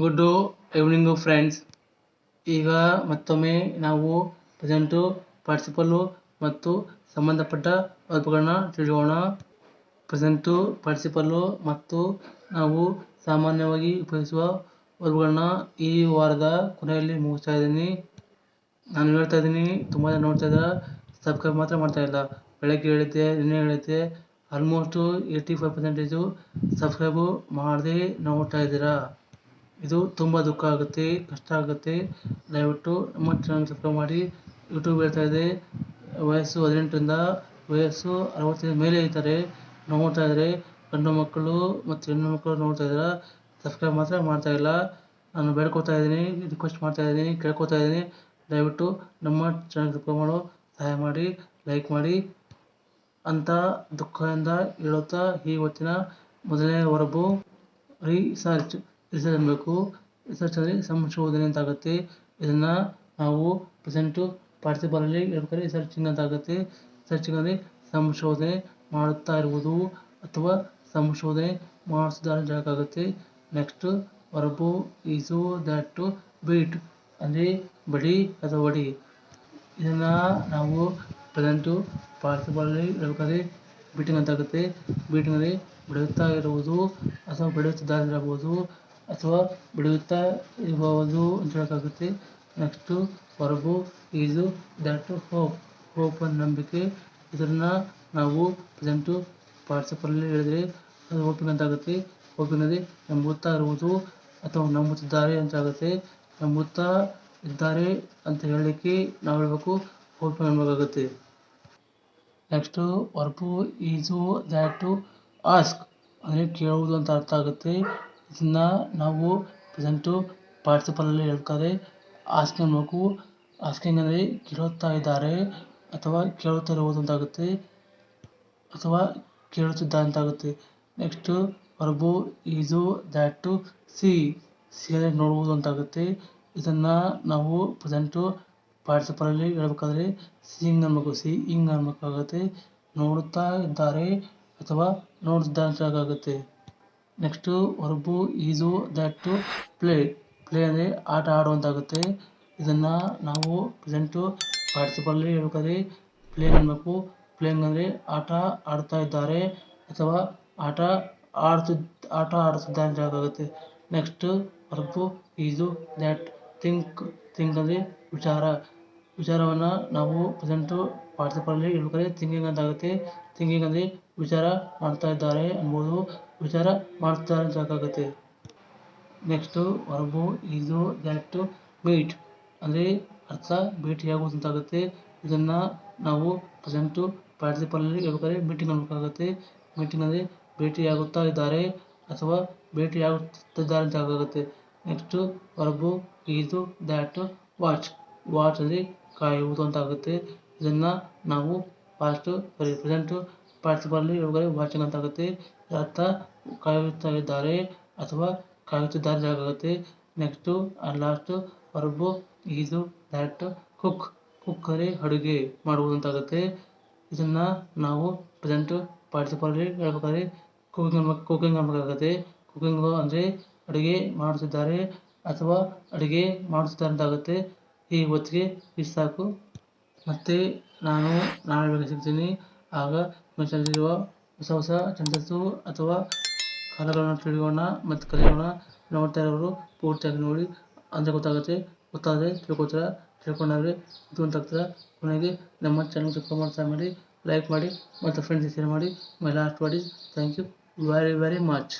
Good evening friends. ಈಗ ಮತ್ತೊಮ್ಮೆ ನಾವು ಪ್ರೆಸೆಂಟು ಪಾರ್ಟಿಸಿಪಲ್ಲು ಮತ್ತು ಸಂಬಂಧಪಟ್ಟ ವರ್ಬ್ಗಳನ್ನ ತಿಳಿಯೋಣ ಪ್ರೆಸೆಂಟು, ಪಾರ್ಟಿಸಿಪಲ್ಲು ಮತ್ತು ನಾವು ಸಾಮಾನ್ಯವಾಗಿ ಉಪಯೋಗಿಸುವ ವರ್ಬ್ಗಳನ್ನ ಈ ವಾರದ ಕೊನೆಯಲ್ಲಿ ಮುಗಿಸ್ತಾ ಇದ್ದೀನಿ. ನಾನು ಹೇಳ್ತಾ ಇದ್ದೀನಿ, ತುಂಬ ಜನ ನೋಡ್ತಾ ಇದ್ದಾರೆ, ಸಬ್ಸ್ಕ್ರೈಬ್ ಮಾತ್ರ ಮಾಡ್ತಾ ಇಲ್ಲ. ಬೆಳಗ್ಗೆ ಹೇಳಿದ್ದೆ, ನಿನ್ನೆ ಹೇಳುತ್ತೆ almost eighty five percentage subscribe ಮಾಡದೆ ನೋಡ್ತಾ ಇದ್ದೀರಾ. ಇದು ತುಂಬ ದುಃಖ ಆಗುತ್ತೆ, ಕಷ್ಟ ಆಗುತ್ತೆ. ದಯವಿಟ್ಟು ನಮ್ಮ ಚಾನಲ್ ಸಬ್ಸ್ಕ್ರೈಬ್ ಮಾಡಿ. ಯೂಟ್ಯೂಬ್ ಹೇಳ್ತಾ ಇದೆ, ವಯಸ್ಸು ಹದಿನೆಂಟರಿಂದ ವಯಸ್ಸು ಅರವತ್ತಿನ ಮೇಲೆ ಇದ್ದಾರೆ. ನೋಡ್ತಾ ಇದ್ದಾರೆ ಗಂಡು ಮಕ್ಕಳು ಮತ್ತು ಹೆಣ್ಣು ಮಕ್ಕಳು ನೋಡ್ತಾ ಇದ್ದಾರೆ? ಸಬ್ಸ್ಕ್ರೈಬ್ ಮಾತ್ರ ಮಾಡ್ತಾ ಇಲ್ಲ. ನಾನು ಬೇಡ್ಕೊತಾ ಇದ್ದೀನಿ ರಿಕ್ವೆಸ್ಟ್ ಮಾಡ್ತಾ ಇದ್ದೀನಿ ಕೇಳ್ಕೊತಾ ಇದ್ದೀನಿ. ದಯವಿಟ್ಟು ನಮ್ಮ ಚಾನಲ್ ಸಬ್ಸ್ಕ್ರೈಬ್ ಮಾಡೋ, ಸಹಾಯ ಮಾಡಿ ಲೈಕ್ ಮಾಡಿ. ಅಂತ ದುಃಖದಿಂದ ಹೇಳುತ್ತಾ ಈ ಹೊತ್ತಿನ ಮೊದಲನೇ ವರ್ಬು. ರಿಸರ್ಚ್ ರಿಸರ್ಚ್ ಮಾಡಬೇಕು ರಿಸರ್ಚ್ ಅಂದರೆ ಸಂಶೋಧನೆ ಅಂತ ಆಗುತ್ತೆ ಇದನ್ನು ನಾವು ಪ್ರೆಸೆಂಟು ಹೇಳ್ಬೇಕಾದ್ರೆ ರಿಸರ್ಚಿಂಗ್ ಅಂತ ಆಗುತ್ತೆ ರಿಸರ್ಚಿಂಗ್ ಅಂದರೆ ಸಂಶೋಧನೆ ಮಾಡುತ್ತಾ ಇರುವುದು ಅಥವಾ ಸಂಶೋಧನೆ ಮಾಡಿಸಿದ್ದಾರೆ ಅಂತ ಹೇಳೋಕ್ಕಾಗುತ್ತೆ next verb is that beat ಅಂದರೆ ಬಡಿ ಅಥವಾ ಒಡಿ. ಇದನ್ನು ನಾವು ಪ್ರೆಸೆಂಟು ಪಾರ್ಟಿಸಿಪಲಲ್ಲಿ ಹೇಳ್ಬೇಕಾದ್ರೆ ಬೀಟಿಂಗ್ ಅಂತ ಆಗುತ್ತೆ ಬೀಟಿಂಗ್ ಅಂದರೆ ಬೆಳೆಯುತ್ತಾ ಇರುವುದು ಅಥವಾ ಬೆಳೆಯುತ್ತಿದ್ದಾರೆ ಹೇಳ್ಬೋದು ಅಥವಾ ಬಿಡುತ್ತಾ ಇರಬಹುದು ಅಂತ ಹೇಳೋಕ್ಕಾಗುತ್ತೆ next verb is that hope hope ನಂಬಿಕೆ. ಇದನ್ನು ನಾವು ಪ್ರೆಸೆಂಟು ಪಾರ್ಟಿಸಿಪಲಲ್ಲಿ ಹೇಳಿದ್ರೆ ಅದು ಹೋಪಿಂಗ್ ಅಂತ ಆಗುತ್ತೆ ನಂಬುತ್ತಾ ಇರುವುದು ಅಥವಾ ನಂಬುತ್ತಿದ್ದಾರೆ ಅಂತ ಆಗುತ್ತೆ ನಂಬುತ್ತಾ ಇದ್ದಾರೆ ಅಂತ ಹೇಳಲಿಕ್ಕೆ ನಾವು ಹೇಳಬೇಕು hoping ಅನ್ನಬೇಕಾಗುತ್ತೆ next verb is to ask ಅಂದರೆ ಕೇಳುವುದು ಅಂತ ಅರ್ಥ ಆಗುತ್ತೆ. ಇದನ್ನು ನಾವು ಪ್ರೆಸೆಂಟು ಪಾರ್ಟಿಸಿಪಲಲ್ಲಿ ಹೇಳ್ತಾರೆ. ಆಸ್ಕಿಂಗ್ ಮಗು ಆಸ್ಕಿಂಗ್ ಕೇಳುತ್ತಾ ಇದ್ದಾರೆ ಅಥವಾ ಕೇಳುತ್ತಾ ಇರುವುದು ಅಂತಾಗುತ್ತೆ ಅಥವಾ ಕೇಳುತ್ತಿದ್ದಾರೆ ಅಂತಾಗುತ್ತೆ next verb is that to see see ನೋಡುವುದು ಅಂತಾಗುತ್ತೆ ಇದನ್ನು ನಾವು ಪ್ರೆಸೆಂಟು ಪಾರ್ಟಿಸಿಪಲಲ್ಲಿ ಹೇಳ್ಬೇಕಾದ್ರೆ ಸೀಯಿಂಗ್ ಅನ್ನಬೇಕು ಸಿ ಇಂಗ್ ಅನ್ನಬೇಕಾಗುತ್ತೆ ನೋಡುತ್ತಾ ಇದ್ದಾರೆ ಅಥವಾ ನೋಡುತ್ತಿದ್ದಾರೆ ಅಂತ ಹೇಳೋಕ್ಕಾಗುತ್ತೆ next verb is that to play play ಅಂದರೆ ಆಟ ಆಡುವಂತಾಗುತ್ತೆ. ಇದನ್ನು ನಾವು ಪ್ರೆಸೆಂಟು ಪಾರ್ಟಿಸಿಪಲಲ್ಲಿ ಹೇಳ್ಬೇಕಾದ್ರೆ ಪ್ಲೇಯಿಂಗ್ ಅನ್ನಬೇಕು ಪ್ಲೇಯಿಂಗ್ ಅಂದರೆ ಆಟ ಆಡ್ತಾ ಇದ್ದಾರೆ ಅಥವಾ ಆಟ ಆಡ್ತಿದ್ದ ಆಟ ಆಡ್ತಿದ್ದಾರೆ ಅಂತ ಹೇಳೋಕ್ಕಾಗುತ್ತೆ. Next verb is that think think ಅಂದರೆ ವಿಚಾರ. ವಿಚಾರವನ್ನು ನಾವು ಪ್ರೆಸೆಂಟು ಪಾರ್ಟಿಸಿಪಲಲ್ಲಿ ಹೇಳ್ಬೇಕಾದ್ರೆ ಥಿಂಕಿಂಗ್ ಅಂತ ಆಗುತ್ತೆ ಥಿಂಕಿಂಗ್ ಅಂದರೆ ವಿಚಾರ ಮಾಡ್ತಾ ಇದ್ದಾರೆ ಎಂಬುದು ವಿಚಾರ ಅಂತ ಹೇಳೋಕ್ಕಾಗುತ್ತೆ ನೆಕ್ಸ್ಟು ವರ್ಬು ಇದು ಟು ಮೀಟ್ ಅಂದರೆ ಅರ್ಥ ಭೇಟಿಯಾಗುವುದು ಅಂತಾಗುತ್ತೆ ಇದನ್ನು ನಾವು ಪ್ರೆಸೆಂಟು ಪಾರ್ಟಿಸಿಪಲಲ್ಲಿ ಹೇಳ್ಬೇಕಾದ್ರೆ ಮೀಟಿಂಗ್ ಅನ್ನಬೇಕಾಗುತ್ತೆ. ಮೀಟಿಂಗ್ ಅಂದರೆ ಭೇಟಿಯಾಗುತ್ತಾ ಇದ್ದಾರೆ ಅಥವಾ ಭೇಟಿಯಾಗುತ್ತಿದ್ದಾರೆ ಅಂತ ಆಗುತ್ತೆ ನೆಕ್ಸ್ಟು ವರ್ಬು ಇದು ದ್ಯಾಟ್ ವಾಚ್ ವಾಚ್ ಅಲ್ಲಿ ಕಾಯುವುದು ಅಂತ ಆಗುತ್ತೆ ಇದನ್ನು ನಾವು ಫಾಸ್ಟು ಸಾರಿ ಪ್ರೆಸೆಂಟು ಪಾರ್ಟಿಸಿಪಲಲ್ಲಿ ಇವುಗಳಿಗೆ ವಾಚಿಂಗ್ ಅಂತ ಆಗುತ್ತೆ ಅರ್ಥ ಕಾಯುತ್ತಾ ಇದ್ದಾರೆ ಅಥವಾ ಕಾಯುತ್ತಿದ್ದಾರೆ ಆಗುತ್ತೆ next last verb is that cook cook ಅಂದರೆ ಅಡುಗೆ ಮಾಡುವುದು ಅಂತಾಗುತ್ತೆ. ಇದನ್ನು ನಾವು ಪ್ರೆಸೆಂಟ್ ಪಾರ್ಟಿಸಿಪಲ್ಲಿ ಹೇಳ್ಬೇಕಾದ್ರೆ ಕುಕಿಂಗ್ ಕುಕಿಂಗ್ ಅನ್ನಬೇಕಾಗುತ್ತೆ ಕುಕಿಂಗ್ ಅಂದರೆ ಅಡುಗೆ ಮಾಡುತ್ತಿದ್ದಾರೆ ಅಥವಾ ಅಡುಗೆ ಮಾಡುತ್ತಿದ್ದಾರೆ ಅಂತ ಆಗುತ್ತೆ ಈ ಹೊತ್ತಿಗೆ ಇಷ್ಟು ಸಾಕು. ಮತ್ತು ನಾನು ನಾಳೆ ಸಿಗ್ತೀನಿ. ಆಗ ಮನುಷ್ಯರಲ್ಲಿರುವ ಹೊಸ ಹೊಸ ಛಂದಸ್ಸು ಅಥವಾ ಕಾಲಗಳನ್ನು ತಿಳಿಯೋಣ ಮತ್ತು ಕಲಿಯೋಣ ನೋಡ್ತಾ ಇರೋರು ಪೂರ್ತಿಯಾಗಿ ನೋಡಿ ಅಂದರೆ ಗೊತ್ತಾಗುತ್ತೆ. ಗೊತ್ತಾದರೆ ತಿಳ್ಕೊತೀರ ತಿಳ್ಕೊಂಡಾಗ ಬುದ್ಧಿವಂತ ಕೊನೆಗೆ ನಮ್ಮ ಚಾನಲ್ ಸಬ್ಸ್ಕ್ರೈಬ್ ಮಾಡಿ ಲೈಕ್ ಮಾಡಿ, ಮತ್ತು ಫ್ರೆಂಡ್ಸ್ ಶೇರ್ ಮಾಡಿ my last what is thank you very very much